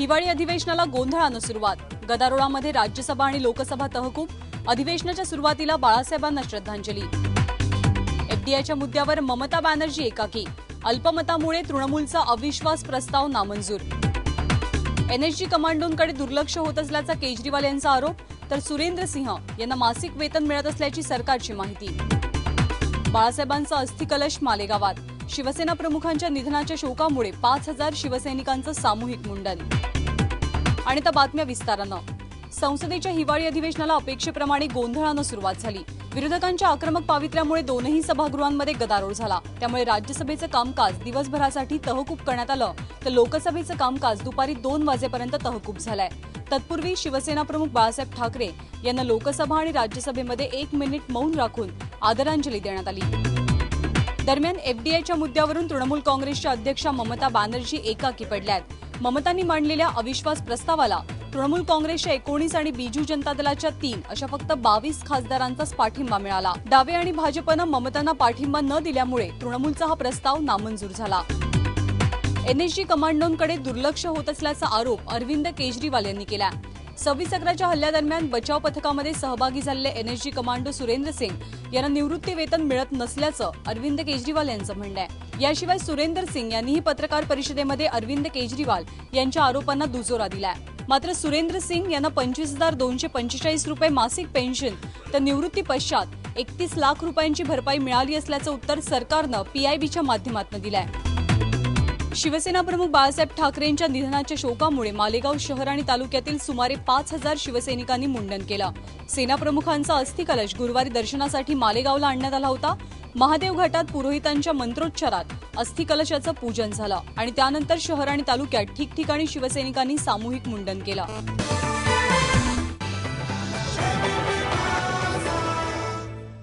हिवाळी अधिवेशनाला गोंधळानं सुरुवात. गदारोळामध्ये राज्यसभा आणि लोकसभा तहकूब. अधिवेशनाच्या सुरुवातीला बाळासाहेबांना श्रद्धांजली. एफडीआयच्या मुद्द्यावर ममता बॅनर्जी एकाकी. अल्पमतामुळे तृणमूलचा अविश्वास प्रस्ताव नामंजूर. एनएसजी कमांडोंकडे दुर्लक्ष होत असल्याचा केजरीवाल यांचा आरोप तर सुरेंद्र सिंह यांना मासिक वेतन मिळत असल्याची सरकारची माहिती. बाळासाहेबांचा अस्थिकलश मालेगावात. शिवसेना प्रमुखांच्या निधनाच्या शोकामुळे पाच हजार शिवसैनिकांचं सामूहिक मुंडन. आणि त्या बातम्या विस्तारानं. संसदेच्या हिवाळी अधिवेशनाला अपेक्षेप्रमाणे गोंधळानं सुरुवात झाली. विरोधकांच्या आक्रमक पावित्र्यामुळे दोनही सभागृहांमध्ये गदारोळ झाला. त्यामुळे राज्यसभेचं कामकाज दिवसभरासाठी तहकूब करण्यात आलं. तर लोकसभेचं कामकाज दुपारी दोन वाजेपर्यंत तहकूब झालंय. तत्पूर्वी शिवसेना प्रमुख बाळासाहेब ठाकरे यांना लोकसभा आणि राज्यसभेमध्ये एक मिनिट मौन राखून आदरांजली देण्यात आली. दरम्यान एफडीआयच्या मुद्द्यावरून तृणमूल काँग्रेसच्या अध्यक्षा ममता बॅनर्जी एकाकी पडल्यात. ममतांनी मांडलेल्या अविश्वास प्रस्तावाला तृणमूल काँग्रेसच्या एकोणीस आणि बीजू जनता दलाच्या तीन अशा फक्त बावीस खासदारांचाच पाठिंबा मिळाला. डावे आणि भाजपनं ममतांना पाठिंबा न दिल्यामुळे तृणमूलचा हा प्रस्ताव नामंजूर झाला. एनएसजी कमांडोंकडे दुर्लक्ष होत असल्याचा आरोप अरविंद केजरीवाल यांनी केला. सव्वीस अकराच्या हल्ल्यादरम्यान बचाव पथकामध्ये सहभागी झालेले एनएसजी कमांडो सुरेंद्र सिंग यांना निवृत्ती वेतन मिळत नसल्याचं अरविंद केजरीवाल यांचं म्हणणं आहे. याशिवाय सुरेंद्र सिंग यांनीही पत्रकार परिषदेमध्ये अरविंद केजरीवाल यांच्या आरोपांना दुजोरा दिलाय. मात्र सुरेंद्र सिंग यांना पंचवीस हजार दोनशे पंचेचाळीस रुपये मासिक पेन्शन तर निवृत्ती पश्चात एकतीस लाख रुपयांची भरपाई मिळाली असल्याचं उत्तर सरकारनं पीआयबीच्या माध्यमातून दिलंय. शिवसेना प्रमुख बाळासाहेब ठाकरेंच्या निधनाच्या शोकामुळे मालेगाव शहर आणि तालुक्यातील सुमारे पाच हजार शिवसैनिकांनी मुंडन केलं. सेनाप्रमुखांचा अस्थिकलश गुरुवारी दर्शनासाठी मालेगावला आणण्यात आला होता. महादेव घाटात पुरोहितांच्या मंत्रोच्चारात अस्थिकलशाचं पूजन झालं आणि त्यानंतर शहर आणि तालुक्यात ठिकठिकाणी शिवसैनिकांनी सामूहिक मुंडन केलं.